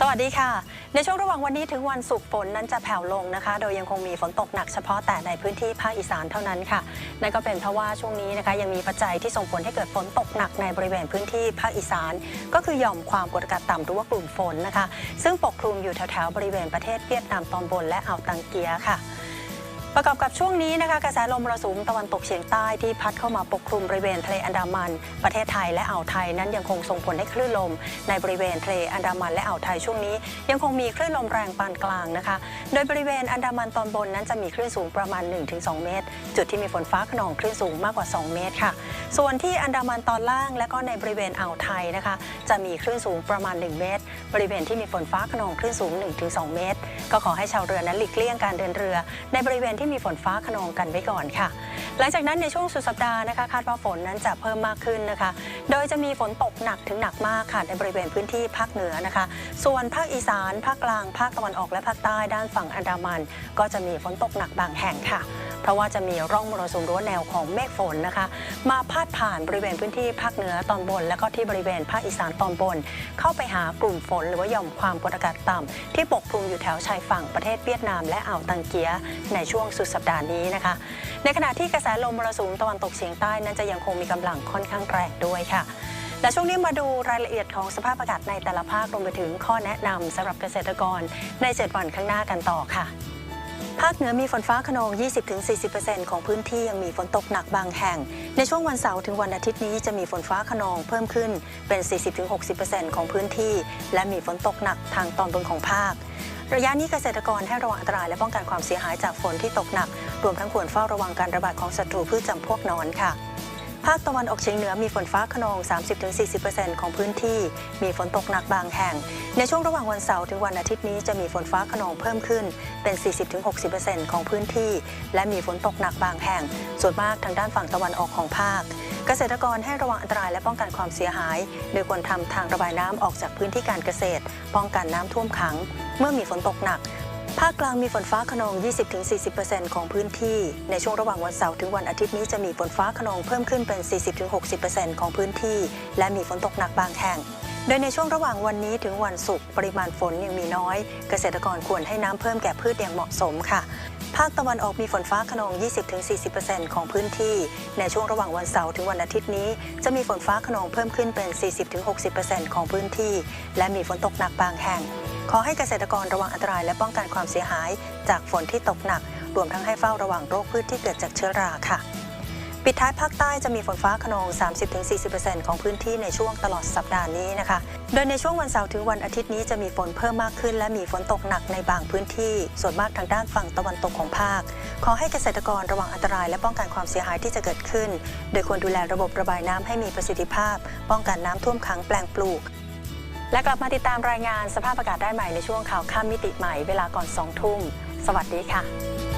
สวัสดีค่ะ ในช่วงระหว่างวันนี้ถึงวันศุกร์ฝนนั้นจะแผ่วลงนะคะ โดยยังคงมีฝนตกหนักเฉพาะแต่ในพื้นที่ภาคอีสานเท่านั้นค่ะ นั่นก็เป็นเพราะว่าช่วงนี้นะคะยังมีปัจจัยที่ส่งผลให้เกิดฝนตกหนักในบริเวณพื้นที่ภาคอีสาน ก็คือหย่อมความกดอากาศต่ำหรือว่ากลุ่มฝนนะคะ ซึ่งปกคลุมอยู่แถวๆบริเวณประเทศเวียดนามตอนบนและอ่าวตังเกียค่ะ ประกอบกับช่วงนี้นะคะกระแสลมมรสุมตะวันตกเฉียงใต้ที่พัดเข้ามาปกคลุมบริเวณทะเลอันดามัน ประเทศไทยและอ่าวไทยนั้นยังคงส่งผลให้คลื่นลม ในบริเวณทะเลอันดามันและอ่าวไทยช่วงนี้ ยังคงมีคลื่นลมแรงปานกลางนะคะ โดยบริเวณอันดามันตอนบนนั้นจะมีคลื่นสูงประมาณ 1-2 เมตร จุดที่มีฝนฟ้าขนองคลื่นสูงมากกว่า 2 เมตรค่ะ ส่วนที่อันดามันตอนล่างและก็ในบริเวณอ่าวไทยนะคะ จะมีคลื่นสูงประมาณ 1 เมตร บริเวณที่มีฝนฟ้าขนองคลื่นสูง 1-2 เมตร ก็ขอให้ชาวเรือนั้นหลีกเลี่ยงการเดินเรือ ในบริเวณที่มีฝนฟ้าขนองกันไว้ก่อนค่ะ หลังจากนั้นในช่วงสุดสัปดาห์นะคะคาดว่าฝนนั้นจะเพิ่มมากขึ้นนะคะ โดยจะมีฝนตกหนักถึงหนักมากค่ะในบริเวณพื้นที่ภาคเหนือนะคะ ส่วนภาคอีสานภาคกลาง ภาคตะวันออกและภาคใต้ด้านฝั่งอันดามัน ก็จะมีฝนตกหนักบางแห่งค่ะ เพราะว่าจะมีร่องมรสุมรั้วแนวของเมฆฝนนะคะ มาพาดผ่านบริเวณพื้นที่ภาคเหนือตอนบน และก็ที่บริเวณภาคอีสานตอนบน เข้าไปหากลุ่มฝน หรือว่าหย่อมความกดอากาศต่ำที่ปกคลุมอยู่แถวชายฝั่งประเทศเวียดนาม และอ่าวตังเกียในช่วงสุดสัปดาห์นี้นะคะ ในขณะที่กระแสลมมรสุมตะวันตกเฉียงใต้นั้นจะยังคงมีกำลังค่อนข้างแรงด้วยค่ะและช่วงนี้มาดูรายละเอียดของสภาพอากาศในแต่ละภาครวมไปถึงข้อแนะนำสำหรับเกษตรกรใน 7 วันข้างหน้ากันต่อค่ะ ภาคเหนือมีฝนฟ้าขนอง 20-40%ของพื้นที่ยังมีฝนตกหนักบางแห่ง ในช่วงวันเสาร์ถึงวันอาทิตย์นี้จะมีฝนฟ้าขนองเพิ่มขึ้นเป็น 40-60%ของพื้นที่ และมีฝนตกหนักทางตอนบนของภาค ระยะนี้เกษตรกรให้ระวังอันตรายและป้องกันความเสียหายจากฝนที่ตกหนัก รวมทั้งควรเฝ้าระวังการระบาดของศัตรูพืชจำพวกนอนค่ะ ภาคตะวันออกเฉียงเหนือมีฝนฟ้าขนอง 30-40%ของพื้นที่ มีฝนตกหนักบางแห่ง ในช่วงระหว่างวันเสาร์ถึงวันอาทิตย์นี้จะมีฝนฟ้าขนองเพิ่มขึ้นเป็น 40-60%ของพื้นที่ และมีฝนตกหนักบางแห่ง ส่วนมากทางด้านฝั่งตะวันออกของภาค เกษตรกรให้ระวังอันตรายและป้องกันความเสียหาย โดยควรทำทางระบายน้ำออกจากพื้นที่การเกษตร ป้องกันน้ำท่วมขัง เมื่อมีฝนตกหนัก ภาคกลางมีฝนฟ้าขนอง 20-40%ของพื้นที่ ในช่วงระหว่างวันเสาร์ถึงวันอาทิตย์นี้จะมีฝนฟ้าขนองเพิ่มขึ้นเป็น 40-60%ของพื้นที่ และมีฝนตกหนักบางแห่ง โดยในช่วงระหว่างวันนี้ถึงวันศุกร์ปริมาณฝนยังมีน้อย เกษตรกรควรให้น้ำเพิ่มแก่พืชอย่างเหมาะสมค่ะ ภาคตะวันออกมีฝนฟ้าขนอง 20-40%ของพื้นที่ ในช่วงระหว่างวันเสาร์ถึงวันอาทิตย์นี้ จะมีฝนฟ้าขนองเพิ่มขึ้นเป็น 40-60%ของพื้นที่ และมีฝนตกหนักบางแห่ง ขอให้เกษตรกรระวังอันตรายและป้องกันความเสียหาย จากฝนที่ตกหนัก รวมทั้งให้เฝ้าระวังโรคพืชที่เกิดจากเชื้อราค่ะ ปิดท้ายภาคใต้จะมีฝนฟ้าขนอง 30-40%ของพื้นที่ในช่วงตลอดสัปดาห์นี้นะคะ โดยในช่วงวันเสาร์ถึงวันอาทิตย์นี้จะมีฝนเพิ่มมากขึ้น และมีฝนตกหนักในบางพื้นที่ ส่วนมากทางด้านฝั่งตะวันตกของภาค ขอให้เกษตรกรระวังอันตรายและป้องกันความเสียหายที่จะเกิดขึ้น โดยควรดูแลระบบระบายน้ำให้มีประสิทธิภาพ ป้องกันน้ำท่วมขังแปลงปลูก และกลับมาติดตามรายงานสภาพอากาศได้ใหม่ในช่วงข่าวข้ามมิติใหม่เวลาก่อน2ทุ่ม สวัสดีค่ะ